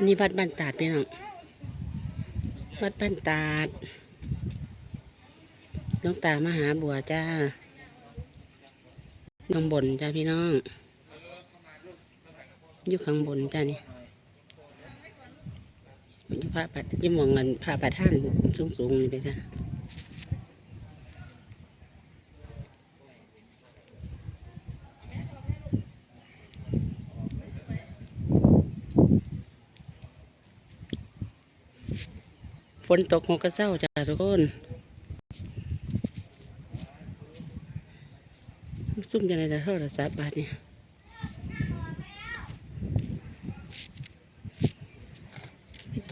อันนี้วัดบ้านตาดพี่น้องวัดบ้านตาดหลวงตามหาบัวจ้าข้างบนจ้าพี่น้องอยู่ข้างบนจ้านี่อยู่พระปัดยิ่มองเงินพระประท่านสูงๆนี่ไปจ้า นตกหกกระเซ้าจ้าทุกคนซุ่มยังไงแต่โทรศัพท์บาทเนี่ย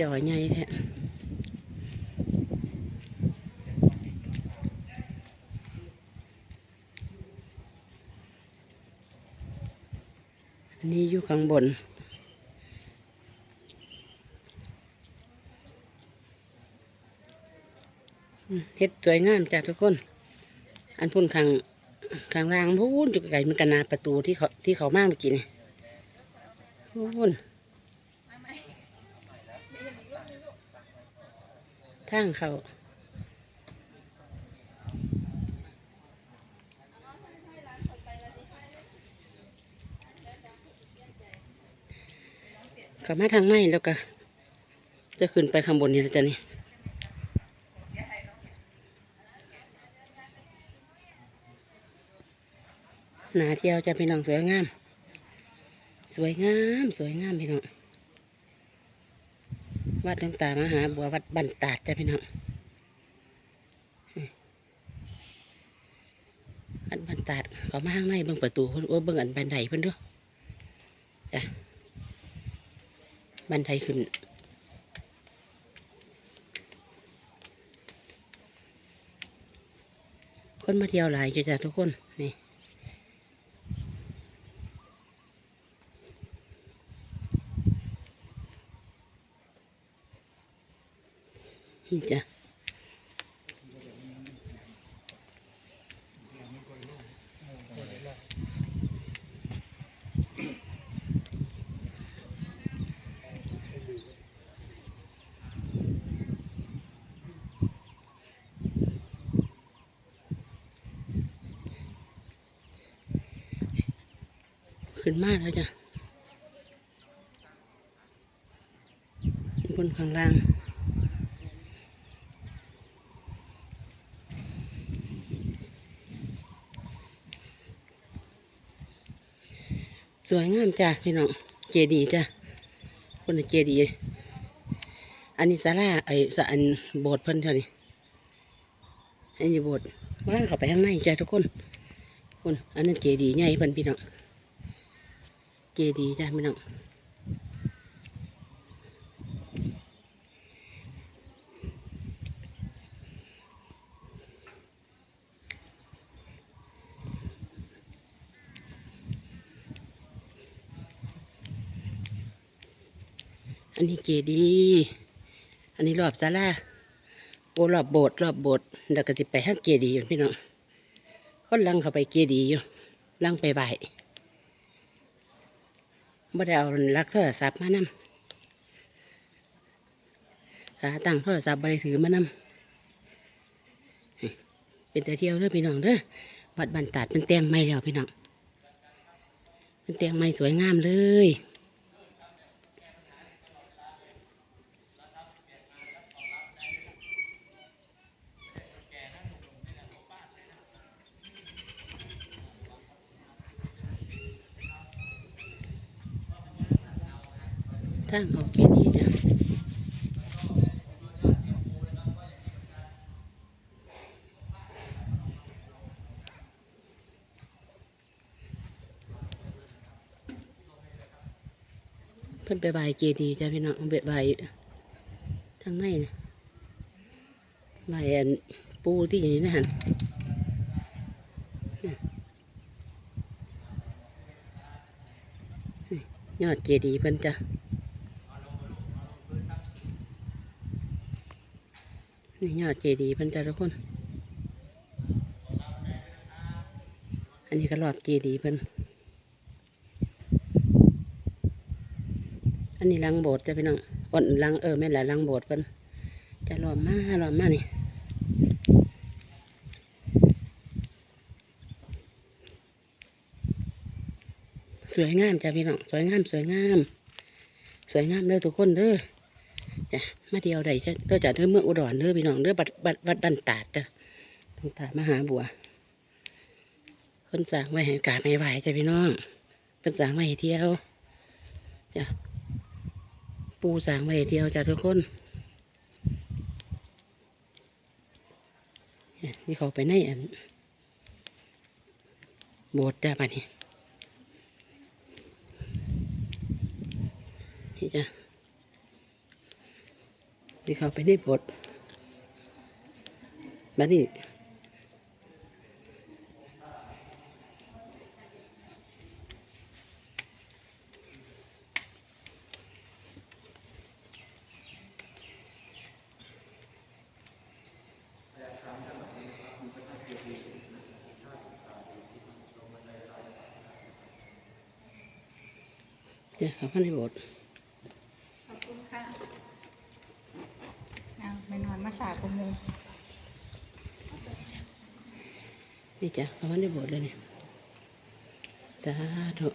จอใหญ่แท้อันนี้อยู่ข้างบน อืม เฮ็ดสวยงามจ้ะทุกคน อันพุ่นข้างข้างล่างพูนอยู่ไกลมันกันนาประตูที่เขาที่เขามากเมื่อกี้นี่พูนทางเขาเขามาทางไม่แล้วก็จะขึ้นไปข้างบนนี่แล้วจ้ะนี่ หนาเที่ยวจะพี่น้องสวยงาม สวยงาม สวยงามพี่น้องวัดหลวงตามหาบัววัดบันตาดจ้ะพี่น้องวัดบันตาดเขามาข้างในเบิ่งประตูเพิ่นโอ้เบิ่งอันบันไดเพิ่นด้วยจ้ะบันไดขึ้นคนมาเที่ยวหลายจ้ะทุกคนนี่ นี่จ้ะขึ้นมากแล้วจ้ะบนข้างล่าง สวยงามจ้ะพี่น้องเจดีย์จ้ะคนน่ะเจดีย์อันนี้ซาลาไอ้สะอันโบสถ์เพิ่นเท่านี้อันนี้โบสถ์ว่าเข้าไปข้างในจ้ะทุกคนคนอันนั้นเจดีย์ใหญ่เพิ่นพี่น้องเจดีย์จ้ะพี่น้อง อันนี้เจดี อันนี้รอบศาลาโอรอบโบสถ์รอบโบสถ์แล้วก็สิไปทางเจดีอยู่พี่น้องคนลังเข้าไปเจดีอยู่ลังไปไหว้บ่ได้เอาลักโทรศัพท์มานำขาตั้งโทรศัพท์บ่ได้ถือมานำเป็นแต่เที่ยวเด้อพี่น้องเด้อวัดบันตาดเป็นเตียงไม้แล้วพี่น้องเป็นเตียงไม้สวยงามเลย ทางออกแค่นี้จ้ะเพิ่นไปบายเจดีย์จ้ะพี่น้องไปบายทางในนะบายอันปูที่อยู่นี่นะฮะยอดเจดีย์เพิ่นจ้ะ นี่ยอดเจดีย์เพิ่นจ้ะทุกคน อันนี้ก็หลอดเจดีย์เพิ่น อันนี้ลังโบสถ์จ้ะพี่น้องอ่อนลังเออแม่แหละลังโบสถ์เพิ่นจะหลอมมาล้อมมานี่สวยงามจ้ะพี่น้องสวยงามสวยงาม สวยงามเด้อทุกคนเด้อ จ้ะมาเดียวใดจ้ะเด้อจ้ะเด้อเมืองอุดรเด้อพี่น้องเด้อบัดบัดบัดบันตาดจ้ะตรงตาดมหาบัว คนสั่งไว้ให้กาบให้ไหวจ้ะพี่น้องคนสั่งไว้เที่ยวจ้ะปูสั่งไว้เที่ยวจ้ะทุกคนนี่เขาไปในอันโบสถ์จ้ะบัดนี้นี่จ้ะ นี่เข้าไปได้บทบัดนี้เดี๋ยวเข้าไปในบท ขอบคุณค่ะเอา ไปนอนมาสากุมูนี่จ้ะเขาไปในบทเลยเนี่ยสาธุ